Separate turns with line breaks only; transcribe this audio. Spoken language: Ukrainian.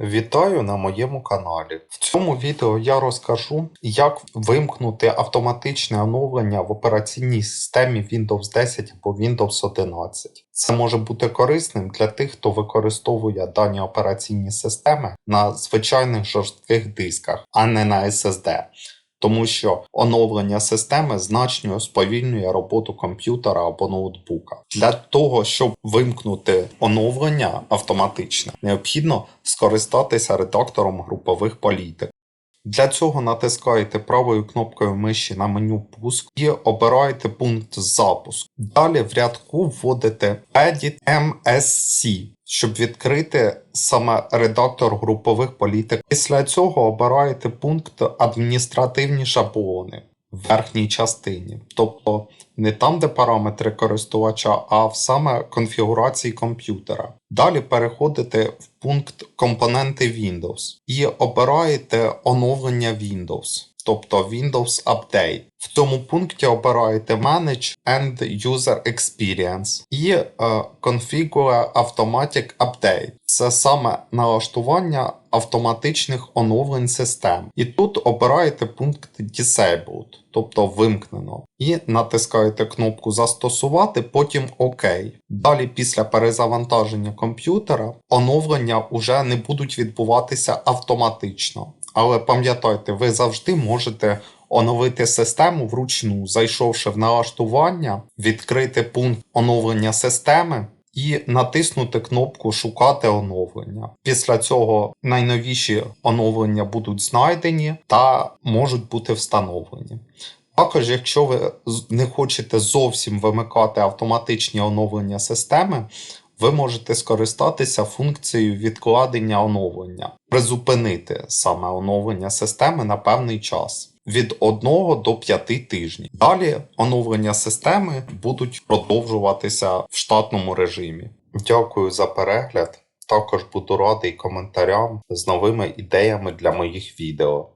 Вітаю на моєму каналі. В цьому відео я розкажу, як вимкнути автоматичне оновлення в операційній системі Windows 10 або Windows 11. Це може бути корисним для тих, хто використовує дані операційні системи на звичайних жорстких дисках, а не на SSD. Тому що оновлення системи значно сповільнює роботу комп'ютера або ноутбука. Для того, щоб вимкнути оновлення автоматичне, необхідно скористатися редактором групових політик. Для цього натискаєте правою кнопкою миші на меню Пуск і обираєте пункт запуск. Далі в рядку вводите Edit MSC, щоб відкрити саме редактор групових політик. Після цього обираєте пункт Адміністративні шаблони в верхній частині. Тобто не там, де параметри користувача, а в саме конфігурації комп'ютера. Далі переходите в пункт Компоненти Windows і обираєте оновлення Windows, тобто Windows Update. В цьому пункті обираєте Manage and User Experience і е, Configure Automatic Update. Це саме налаштування автоматичних оновлень систем. І тут обираєте пункт Disabled, тобто вимкнено, і натискаєте кнопку Застосувати, потім ОК. Далі, після перезавантаження комп'ютера, оновлення вже не будуть відбуватися автоматично. Але пам'ятайте, ви завжди можете оновити систему вручну, зайшовши в налаштування, відкрити пункт оновлення системи. І натиснути кнопку Шукати оновлення. Після цього найновіші оновлення будуть знайдені та можуть бути встановлені. Також, якщо ви не хочете зовсім вимикати автоматичні оновлення системи, ви можете скористатися функцією відкладення оновлення, призупинити саме оновлення системи на певний час від 1 до 5 тижнів. Далі оновлення системи будуть продовжуватися в штатному режимі. Дякую за перегляд. Також буду радий коментарям з новими ідеями для моїх відео.